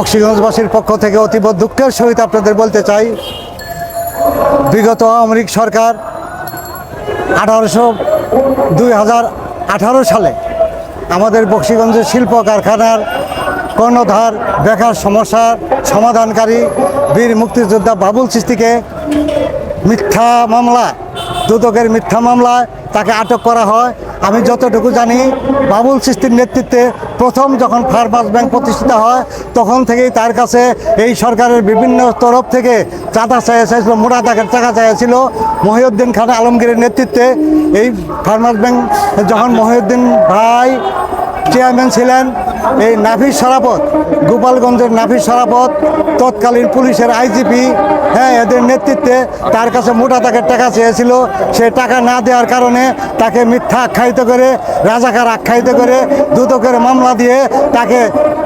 বক্সিগঞ্জবাসীর পক্ষ থেকে অতীব দুঃখের সহিত আপনাদের বলতে চাই, বিগত আওয়ামী সরকার আঠারোশো দুই হাজার আঠারো সালে আমাদের বক্সিগঞ্জের শিল্প কারখানার কর্ণধার, বেকার সমস্যার সমাধানকারী বীর মুক্তিযোদ্ধা বাবুল চিস্তিকে মিথ্যা মামলা, দুদকের মিথ্যা মামলায় তাকে আটক করা হয়। আমি যতটুকু জানি, বাবুল সৃষ্টির নেতৃত্বে প্রথম যখন ফার্মার্স ব্যাংক প্রতিষ্ঠিত হয়, তখন থেকেই তার কাছে এই সরকারের বিভিন্ন তরফ থেকে চাঁদা চাইয়া চাইছিল মোটা টাকার টাকা চাইছিল মহিউদ্দিন খান আলমগীরের নেতৃত্বে এই ফার্মার্স ব্যাংক, যখন মহিউদ্দিন ভাই চেয়ারম্যান ছিলেন এই নাফিস সরাপত গোপালগঞ্জের নাফিস সরাপত তৎকালীন পুলিশের আইজিপি হ্যাঁ এদের নেতৃত্বে তার কাছে মোটা টাকার টাকা চেয়েছিল। সে টাকা না দেওয়ার কারণে তাকে মিথ্যা আখ্যায়িত করে, রাজাকার আখ্যায়িত করে দুদকের মামলা দিয়ে তাকে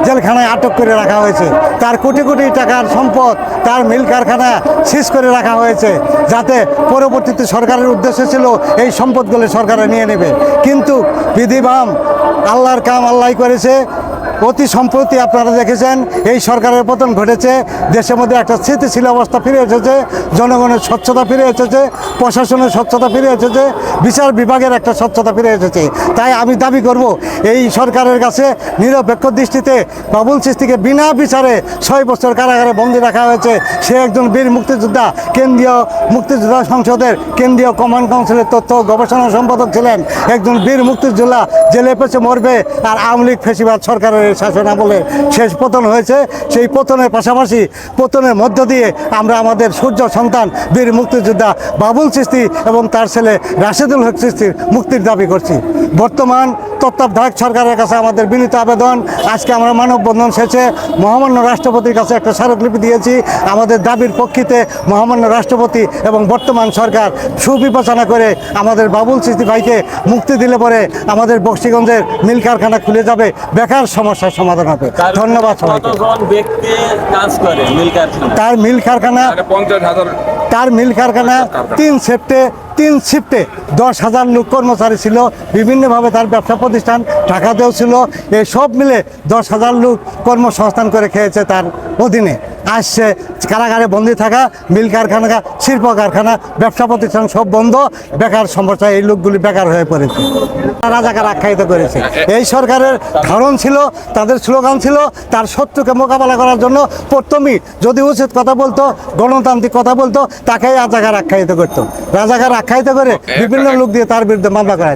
জেলখানায় আটক করে রাখা হয়েছে। তার কোটি কোটি টাকার সম্পদ তার মিল কারখানা শেষ করে রাখা হয়েছে, যাতে পরবর্তীতে সরকারের উদ্দেশ্য ছিল এই সম্পদগুলো সরকারে নিয়ে নেবে। কিন্তু বিধিবাম আল্লাহর কাম আল্লাহ করেছে অতি সম্প্রতি আপনারা দেখেছেন, এই সরকারের পতন ঘটেছে, দেশের মধ্যে একটা স্থিতিশীল অবস্থা ফিরে এসেছে, জনগণের স্বচ্ছতা ফিরে এসেছে, প্রশাসনের স্বচ্ছতা ফিরে এসেছে, বিচার বিভাগের একটা স্বচ্ছতা ফিরে এসেছে। তাই আমি দাবি করব, এই সরকারের কাছে নিরপেক্ষ দৃষ্টিতে বাবুল চিস্তিকে বিনা বিচারে ছয় বছর কারাগারে বন্দী রাখা হয়েছে। সে একজন বীর মুক্তিযোদ্ধা, কেন্দ্রীয় মুক্তিযোদ্ধা সংসদের কেন্দ্রীয় কমান্ড কাউন্সিলের তথ্য গবেষণা সম্পাদক ছিলেন। একজন বীর মুক্তিযোদ্ধা, জেলে পেছে মরবে, আর আওয়ামী লীগ ফেসিবাদ সরকারের শাসন আমলে শেষ পতন হয়েছে। সেই পতনের পাশাপাশি পতনের মধ্য দিয়ে আমরা আমাদের সূর্য সন্তান বীর মুক্তিযোদ্ধা বাবুল সৃষ্টি এবং তার ছেলে রাশেদুল হক সৃষ্টির মুক্তির দাবি করছি। বর্তমান তত্ত্বাবধায়ক সরকারের কাছে আমাদের বিনীত আবেদন। আজকে আমরা মানববন্ধন শেষে মহামান্য রাষ্ট্রপতির কাছে একটা স্মারকলিপি দিয়েছি। আমাদের দাবির পক্ষিতে মহামান্য রাষ্ট্রপতি এবং বর্তমান সরকার সুবিবেচনা করে আমাদের বাবুল চিস্তি ভাইকে মুক্তি দিলে পরে আমাদের বক্সিগঞ্জের মিল কারখানা খুলে যাবে। বেকার সমস্যার সমাধান হবে। ধন্যবাদ সবাইকে। কতজন ব্যক্তি কাজ করে মিল কারখানা তার মিল কারখানা পঞ্চাশ হাজার তার মিল কারখানা তিন শিফটে তিন শিফটে দশ হাজার লোক কর্মচারী ছিল বিভিন্নভাবে তার ব্যবসা প্রতিষ্ঠান ঢাকাতেও ছিল। এই সব মিলে দশ হাজার লোক কর্মসংস্থান করে খেয়েছে তার অধীনে। আসছে কারাগারে বন্দি থাকা মিল কারখানা শিল্প কারখানা ব্যবসা প্রতিষ্ঠান সব বন্ধ বেকার সমস্যা এই লোকগুলি বেকার হয়ে পড়েছে। রাজাকার আখ্যায়িত করেছে। এই সরকারের ধারণ ছিল তাদের স্লোগান ছিল তার শত্রুকে মোকাবেলা করার জন্য প্রথমেই যদি উচিত কথা বলতো গণতান্ত্রিক কথা বলতো তাকেই রাজাকার আখ্যায়িত করতো। রাজাকার আখ্যায়িত করে বিভিন্ন লোক দিয়ে তার বিরুদ্ধে মামলা করা